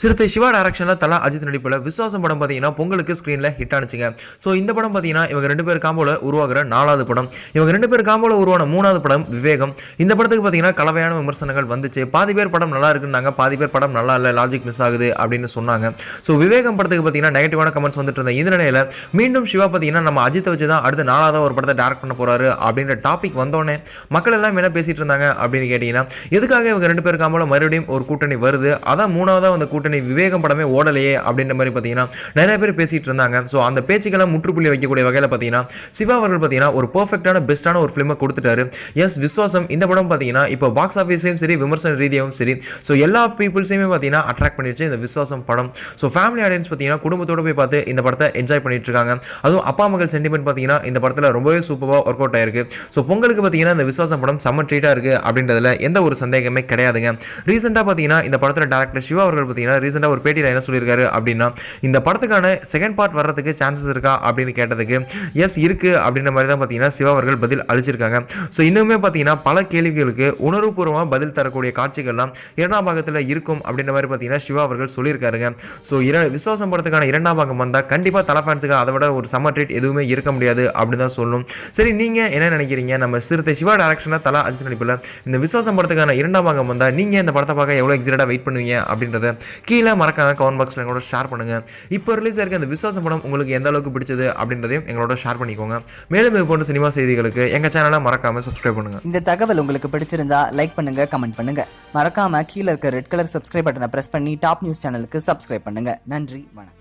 சிறுத்தை சிவா டேரக்ஷனில் தலா அஜித் நடிப்பில் விசுவாசம் படம் பார்த்தீங்கன்னா பொங்கலுக்கு ஸ்க்ரீனில் ஹிட் ஆனிச்சுங்க. ஸோ இந்த படம் பார்த்தீங்கன்னா இவங்க ரெண்டு பேர் காம்போல உருவாகிற நாலாவது படம். இவங்க ரெண்டு பேர் காம்போல உருவான மூணாவது படம் விவேகம். இந்த படத்துக்கு பார்த்தீங்கன்னா கலவையான விமர்சனங்கள் வந்துச்சு. பாதி பேர் படம் நல்லா இருக்குன்னாங்க. பாதி பேர் படம் நல்லா இல்லை லாஜிக் மிஸ் ஆகுது அப்படின்னு சொன்னாங்க. ஸோ விவேகம் படத்துக்கு பார்த்தீங்கன்னா நெகட்டிவான கமெண்ட்ஸ் வந்துட்டு இருந்த இந்த நிலையில் மீண்டும் சிவா பார்த்தீங்கன்னா நம்ம அஜித்தை வச்சு தான் அடுத்து நாலாவது ஒரு படத்தை டேரக்ட் பண்ண போறாரு அப்படின்ற டாபிக் வந்தோடனே மக்கள் எல்லாம் என்ன பேசிட்டு இருந்தாங்க அப்படின்னு கேட்டிங்கன்னா எதுக்காக இவங்க ரெண்டு பேர் காம்போல மறுபடியும் ஒரு கூட்டணி வருது? அதான் மூணாவதாக அந்த கூட்டணி விவேகம் படமே ஓடலையே அப்படின்ற மாதிரி பார்த்தீங்கன்னா நிறைய பேர் பேசிட்டு இருந்தாங்க. ஸோ அந்த பேச்சுக்கெல்லாம் முற்றுப்புள்ளி வைக்கக்கூடிய வகையில் பார்த்தீங்கன்னா சிவா அவர்கள் பார்த்தீங்கன்னா ஒரு பர்ஃபெக்டான பெஸ்ட்டான ஒரு ஃபிலிமை கொடுத்துட்டாரு. எஸ் விஸ்வாசம் இந்த படம் பார்த்தீங்கன்னா இப்போ பாக்ஸ் ஆஃபீஸ்லையும் சரி விமர்சன ரீதியாகவும் சரி. ஸோ எல்லா பீப்புள்ஸையுமே பார்த்தீங்கன்னா அட்ராக்ட் பண்ணிடுச்சு இந்த விஸ்வாசம் படம். ஸோ ஃபேமிலி ஆடியன்ஸ் பார்த்தீங்கன்னா குடும்பத்தோட போய் பார்த்து இந்த படத்தை என்ஜாய் பண்ணிட்டு இருக்காங்க. அதுவும் அப்பா மகள் சென்டிமெண்ட் பார்த்தீங்கன்னா இந்த படத்தில் ரொம்பவே சூப்பராக ஒர்க் அவுட் ஆயிருக்கு. ஸோ பொங்கலுக்கு பார்த்தீங்கன்னா இந்த விஸ்வாசம் படம் செம்ம ட்ரீட்டாக இருக்குது அப்படின்றதுல எந்த ஒரு சந்தேகமே கிடையாதுங்க. ரீசெண்டாக பார்த்தீங்கன்னா இந்த படத்தில் டேரக்டர் சிவா அவர்கள் பார்த்தீங்கன்னா ரீசெண்டாக ஒரு பேட்டியில் என்ன சொல்லியிருக்காரு அப்படின்னா இந்த படத்துக்கான செகண்ட் பார்ட் வர்றதுக்கு சான்சஸ் இருக்கா அப்படின்னு கேட்டதுக்கு எஸ் இருக்கு அப்படின்ற மாதிரி தான் பார்த்தீங்கன்னா சிவா அவர்கள் பதில் அளிச்சிருக்காங்க. ஸோ இன்னுமே பார்த்தீங்கன்னா பல கேள்விகளுக்கு உணர்வுபூர்வமாக பதில் தரக்கூடிய காட்சிகள்லாம் இரண்டாம் பாகத்தில் இருக்கும் அப்படின்ற மாதிரி பார்த்தீங்கன்னா சிவா அவர்கள் சொல்லியிருக்காருங்க. ஸோ இர விசுவாசம் படத்துக்கான இரண்டாம் பாகம் வந்தால் கண்டிப்பாக தலை ஃபேன்ஸுக்கு அதை விட ஒரு சம்மர் ட்ரீட் எதுவுமே இருக்க முடியாது அப்படின்னு தான் சொல்லணும் சரி நீங்கள் என்ன நினைக்கிறீங்க? நம்ம சிறுத்தை சிவா டேரக்ஷனில் தலா அஜித் நடிப்பில் இந்த விசுவாசம் படத்துக்கான இரண்டாம் பாகம் வந்தால் நீங்கள் இந்த படத்தை பார்க்க எவ்வளோ எக்ஸைட்டாக வெயிட் பண்ணுவீங்க அப்படின்றத கீழே மறக்காம கமெண்ட் பாக்ஸில் எங்களோட ஷேர் பண்ணுங்கள் இப்போ ரிலீஸ் ஆயிருக்க அந்த விசுவாசம் படம் உங்களுக்கு எந்த அளவுக்கு பிடிச்சது அப்படின்றதையும் எங்களோட ஷேர் பண்ணிக்கோங்க. மேலும் இது போன்ற சினிமா செய்திகளுக்கு எங்கள் சேனலை மறக்காமல் சப்ஸ்கிரைப் பண்ணுங்கள் இந்த தகவல் உங்களுக்கு பிடிச்சிருந்தா லைக் பண்ணுங்க கமெண்ட் பண்ணுங்க. மறக்காம கீழே இருக்க ரெட் கலர் சப்ஸ்கிரைப் பட்டனை பிரஸ் பண்ணி டாப் நியூஸ் சேனலுக்கு சப்ஸ்கிரைப் பண்ணுங்க. நன்றி வணக்கம்.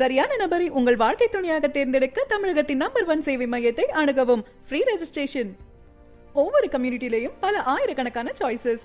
சரியான நபரை உங்கள் வாழ்க்கை துணையாக தேர்ந்தெடுக்க தமிழகத்தின் நம்பர் ஒன் சேவை மையத்தை அணுகவும். ஃப்ரீ ரெஜிஸ்ட்ரேஷன் ஒவ்வொரு கம்யூனிட்டிலையும் பல ஆயிரக்கணக்கான சாய்ஸஸ்